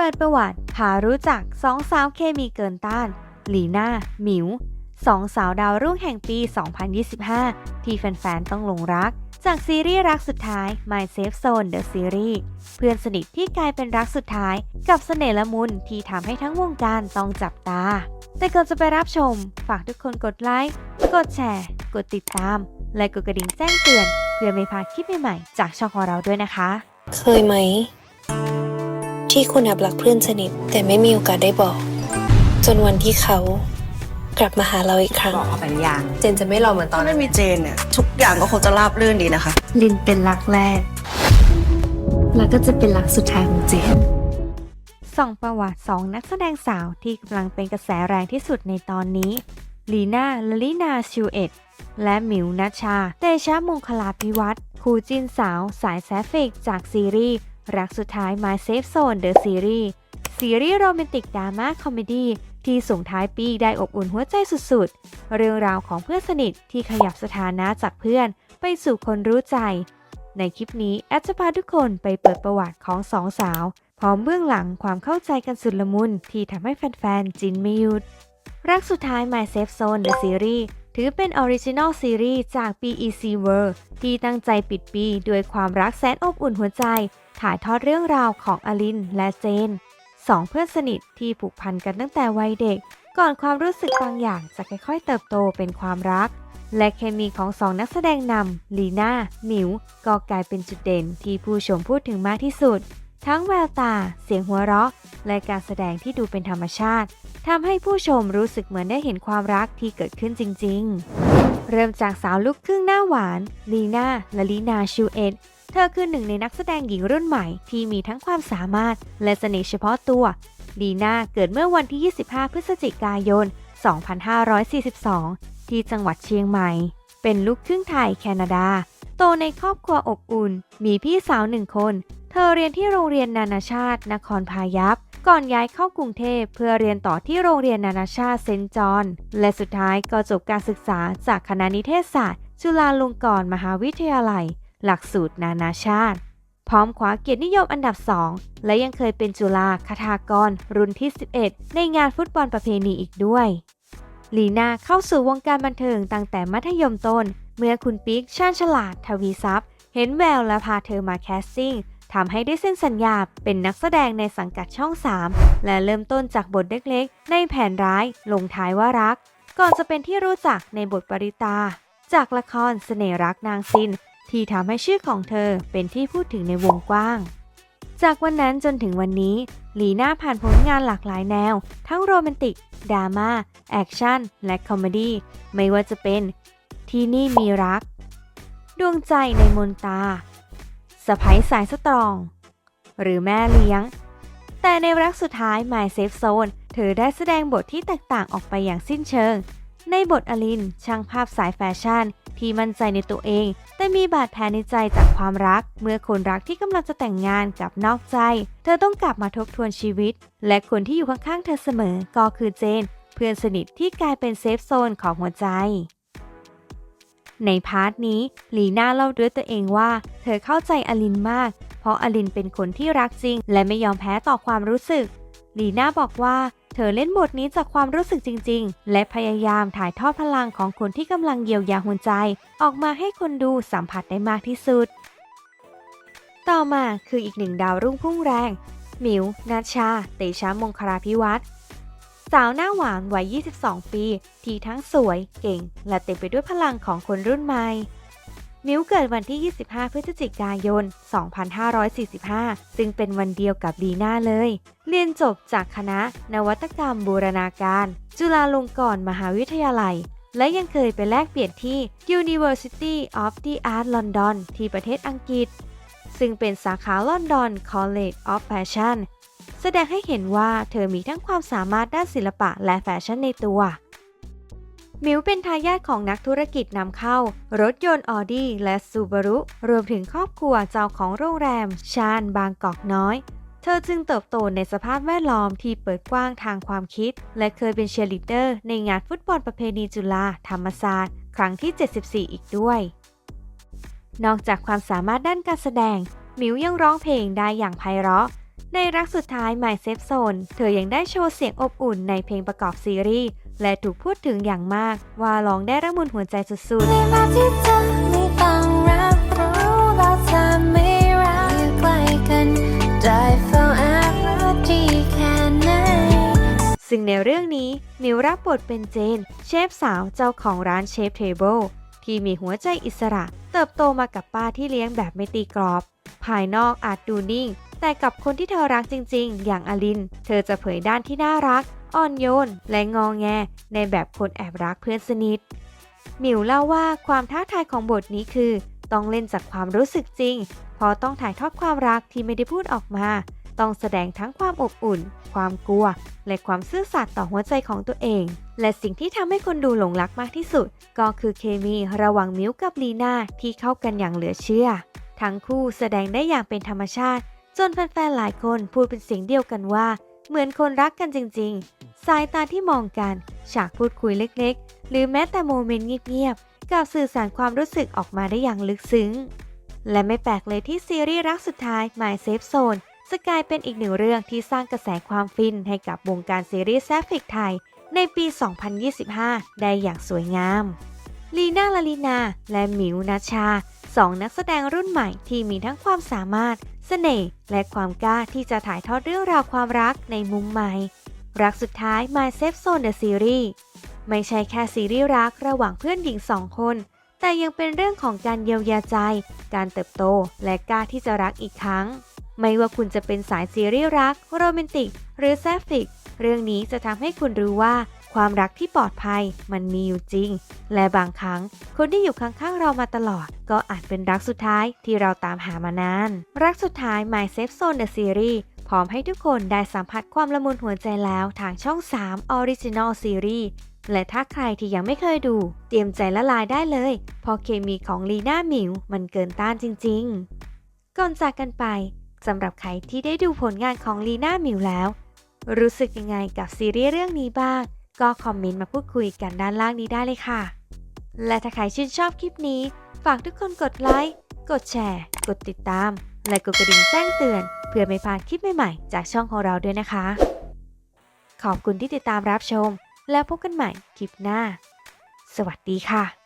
ปิดประวัติพารู้จักสองสาวเคมีเกินต้านลีน่าหมิวสองสาวดาวรุ่งแห่งปี 2025 ที่แฟนๆ ต้องหลงรัก จากซีรีส์รักสุดท้าย My Safe Zone The Series เพื่อนสนิทที่กลายเป็นรักสุดท้าย กับเสน่ห์ละมุนที่ทำให้ทั้งวงการต้องจับตา แต่ก่อนจะไปรับชม ฝากทุกคนกดไลค์ กดแชร์ กดติดตาม และกดกระดิ่งแจ้งเตือน เพื่อไม่พลาดคลิปใหม่ๆ จากช่องของเราด้วยนะคะ เคยไหม ที่คุณแอบรักเพื่อนสนิทแต่ไม่มีโอกาสได้บอก จนวันที่เขากลับมาหาเราอีกครั้ง บอกเขาไปหรือยังเจนจะไม่รอเหมือนตตออนนนั้ไม่นมีเจนเนี่ยทุกอย่างก็คงจะราบรื่นดีนะคะ ลินเป็นรักแรก แล้วก็จะเป็นรักสุดท้ายของเจน ส่องประวัติสองนักแสดงสาวที่กำลังเป็นกระแสแรงที่สุดในตอนนี้ ลีน่าลลินาชูเอ็ตและหมิวนัชชา เตชะมงคลาภิวัตรคู่จิ้นสาวสายแซฟิกจากซีรีส์ รักสุดท้าย My Safe Zone The Series ซีรีส์โรแมนติกดราม่าคอมเมดี้ที่ส่งท้ายปีได้อบอุ่นหัวใจสุดๆ เรื่องราวของเพื่อนสนิทที่ขยับสถานะจากเพื่อนไปสู่คนรู้ใจ ในคลิปนี้แอดจะพาทุกคนไปเปิดประวัติของสองสาว พร้อมเบื้องหลังความเข้าใจกันสุดละมุนที่ทำให้แฟนๆ จินไม่หยุด รักสุดท้าย My Safe Zone The Series ถือเป็นออริจินอลซีรีส์จาก BEC World ที่ตั้งใจปิดปีด้วยความรักแสนอบอุ่นหัวใจ ถ่ายทอดเรื่องราวของอลินและเจนสองเพื่อนสนิทที่ผูกพันกันตั้งแต่วัยเด็ก ก่อนความรู้สึกบางอย่างจะค่อยๆ เติบโตเป็นความรัก และเคมีของสองนักแสดงนำลีน่าหมิว ก็กลายเป็นจุดเด่นที่ผู้ชมพูดถึงมากที่สุด ทั้งแววตา เสียงหัวเราะ และการแสดงที่ดูเป็นธรรมชาติทำให้ผู้ชมรู้สึกเหมือนได้เห็นความรักที่เกิดขึ้นจริง ๆ เริ่มจากสาวลูกครึ่งหน้าหวานลีน่าและลีนาชูเอ็ด เธอคือหนึ่งในนักแสดงหญิงรุ่นใหม่ที่มีทั้งความสามารถ และเสน่ห์เฉพาะตัวลีน่าเกิดเมื่อวันที่ 25 พฤศจิกายน 2542 ที่จังหวัดเชียงใหม่ เป็นลูกครึ่งไทยแคนาดา โตในครอบครัวอบอุ่น มีพี่สาวหนึ่งคน เธอเรียนที่โรงเรียนนานาชาติ นครพายัพก่อนย้ายเข้ากรุงเทพเพื่อเรียนต่อที่โรงเรียนนานาชาติเซนจอนและสุดท้ายก็จบการศึกษาจากคณะนิเทศศาสตร์ จุฬาลงกรณ์มหาวิทยาลัย หลักสูตรนานาชาติ พร้อมคว้าเกียรตินิยมอันดับ 2 และยังเคยเป็นจุฬาคทากร รุ่นที่ 11 ในงานฟุตบอลประเพณีอีกด้วยลีนาเข้าสู่วงการบันเทิงตั้งแต่มัธยมต้น เมื่อคุณปิ๊กชาญฉลาด ทวีทรัพย์ เห็นแววและพาเธอมาแคสติ้งทำให้ได้เซ็นสัญญาเป็นนักแสดงในสังกัดช่อง 3 และเริ่มต้นจากบทเล็กๆ ในแผนร้ายลงท้ายว่ารัก ก่อนจะเป็นที่รู้จักในบทปริตา จากละครเสน่รักนางซิน ที่ทำให้ชื่อของเธอเป็นที่พูดถึงในวงกว้าง จากวันนั้นจนถึงวันนี้ ลีน่าผ่านผลงานหลากหลายแนว ทั้งโรแมนติกดราม่าแอคชั่น และคอมเมดี้ไม่ว่าจะเป็น ที่นี่มีรัก ดวงใจในมนตาสะพ้ยสายสตรอง หรือแม่เลี้ยง แต่ในรักสุดท้าย My Safe Zone เธอได้แสดงบทที่แตกต่างออกไปอย่างสิ้นเชิง ในบทอลิน ช่างภาพสายแฟชั่น ที่มั่นใจในตัวเอง แต่มีบาดแผลในใจจากความรัก เมื่อคนรักที่กำลังจะแต่งงานกับนอกใจ เธอต้องกลับมาทบทวนชีวิต และคนที่อยู่ข้างๆเธอเสมอก็คือเจน เพื่อนสนิทที่กลายเป็นเซฟโซนของหัวใจในพาร์ทนี้ลีน่าเล่าด้วยตัวเองว่า เธอเข้าใจอลินมาก เพราะอลินเป็นคนที่รักจริง และไม่ยอมแพ้ต่อความรู้สึกลีน่าบอกว่า เธอเล่นบทนี้จากความรู้สึกจริง ๆ และพยายามถ่ายทอดพลังของคนที่กำลังเยียวยาหัวใจ ออกมาให้คนดูสัมผัสได้มากที่สุด ต่อมาคืออีกหนึ่งดาวรุ่งพุ่งแรง หมิวนาชา เตชะมงคลาภิวัตรสาวหน้าหวานวัย 22 ปี ที่ทั้งสวย เก่ง และเต็มไปด้วยพลังของคนรุ่นใหม่ มิวเกิดวันที่ 25 พฤศจิกายน 2545 ซึ่งเป็นวันเดียวกับลีน่าเลย เรียนจบจากคณะนวัตกรรมบูรณาการ จุฬาลงกรณ์มหาวิทยาลัย และยังเคยไปแลกเปลี่ยนที่ University of the Art London ที่ประเทศอังกฤษ ซึ่งเป็นสาขา London College of Fashion แสดงให้เห็นว่าเธอมีทั้งความสามารถด้านศิลปะและแฟชั่นในตัว มิวเป็นทายาทของนักธุรกิจนำเข้า รถยนต์ออดี้และซูบารุรวมถึงครอบครัวเจ้าของโรงแรม ชานบางกอกน้อย เธอจึงเติบโตในสภาพแวดล้อมที่เปิดกว้างทางความคิด และเคยเป็นเชียร์ลีดเดอร์ในงานฟุตบอลประเพณีจุฬาธรรมศาสตร์ ครั้งที่ 74 อีกด้วย นอกจากความสามารถด้านการแสดง มิวยังร้องเพลงได้อย่างไพเราะในรักสุดท้าย My Safe Zone เธอยังได้โชว์เสียงอบอุ่นในเพลงประกอบซีรีส์ และถูกพูดถึงอย่างมาก ว่าร้องได้ระมุนหัวใจสุดๆ ซึ่งในเรื่องนี้ มิวรับบทเป็นเจน เชฟสาวเจ้าของร้านเชฟเทเบิลที่มีหัวใจอิสระ เติบโตมากับป้าที่เลี้ยงแบบไม่ตีกรอบ ภายนอกอาจดูนิ่ง แต่กับคนที่เธอรักจริง ๆ อย่างอลิน เธอจะเผยด้านที่น่ารัก อ่อนโยน และงอแง ในแบบคนแอบรักเพื่อนสนิทมิวเล่าว่าความท้าทายของบทนี้คือ ต้องเล่นจากความรู้สึกจริงเพราะต้องถ่ายทอดความรักที่ไม่ได้พูดออกมา ต้องแสดงทั้งความอบอุ่น ความกลัว และความซื่อสัตย์ต่อหัวใจของตัวเอง และสิ่งที่ทำให้คนดูหลงรักมากที่สุด ก็คือเคมีระหว่างมิวกับลีน่าที่เข้ากันอย่างเหลือเชื่อ ทั้งคู่แสดงได้อย่างเป็นธรรมชาติจนแฟนๆ หลายคนพูดเป็นเสียงเดียวกันว่า เหมือนคนรักกันจริง ๆ สายตาที่มองกันฉากพูดคุยเล็กๆ หรือแม้แต่โมเมนต์เงียบๆกับสื่อสารความรู้สึกออกมาได้อย่างลึกซึ้ง และไม่แปลกเลยที่ซีรีส์รักสุดท้าย My Safe Zone จะกลายเป็นอีกหนึ่งเรื่องที่สร้างกระแสความฟินให้กับวงการซีรีส์แซฟิกไทย ในปี 2025 ได้อย่างสวยงาม ลีน่าลาลีนา และหมิวนาชาสองนักแสดงรุ่นใหม่ที่มีทั้งความสามารถ เสน่ห์และความกล้าที่จะถ่ายทอดเรื่องราวความรักในมุมใหม่ รักสุดท้าย My Safe Zone The Series ไม่ใช่แค่ซีรีส์รักระหว่างเพื่อนหญิงสองคน แต่ยังเป็นเรื่องของการเยียวยาใจ การเติบโต และกล้าที่จะรักอีกครั้ง ไม่ว่าคุณจะเป็นสายซีรีส์รัก โรแมนติก หรือแซฟิก เรื่องนี้จะทำให้คุณรู้ว่าความรักที่ปลอดภัยมันมีอยู่จริง และบางครั้ง คนที่อยู่ข้างๆเรามาตลอด ก็อาจเป็นรักสุดท้ายที่เราตามหามานาน รักสุดท้าย My Safe Zone The Series พร้อมให้ทุกคนได้สัมผัสความละมุนหัวใจแล้วทางช่อง 3 Original Series และถ้าใครที่ยังไม่เคยดู เตรียมใจละลายได้เลยเพราะเคมีของลีน่าหมิว มันเกินต้านจริงๆ ก่อนจากกันไปสำหรับใครที่ได้ดูผลงานของลีน่าหมิวแล้ว รู้สึกยังไงกับซีรีส์เรื่องนี้บ้าง ก็คอมเมนต์มาพูดคุยกันด้านล่างนี้ได้เลยค่ะ และถ้าใครชื่นชอบคลิปนี้ ฝากทุกคนกดไลค์ กดแชร์ กดติดตาม และกดกระดิ่งแจ้งเตือน เพื่อไม่พลาดคลิปใหม่ๆ จากช่องของเราด้วยนะคะ ขอบคุณที่ติดตามรับชม แล้วพบกันใหม่คลิปหน้า สวัสดีค่ะ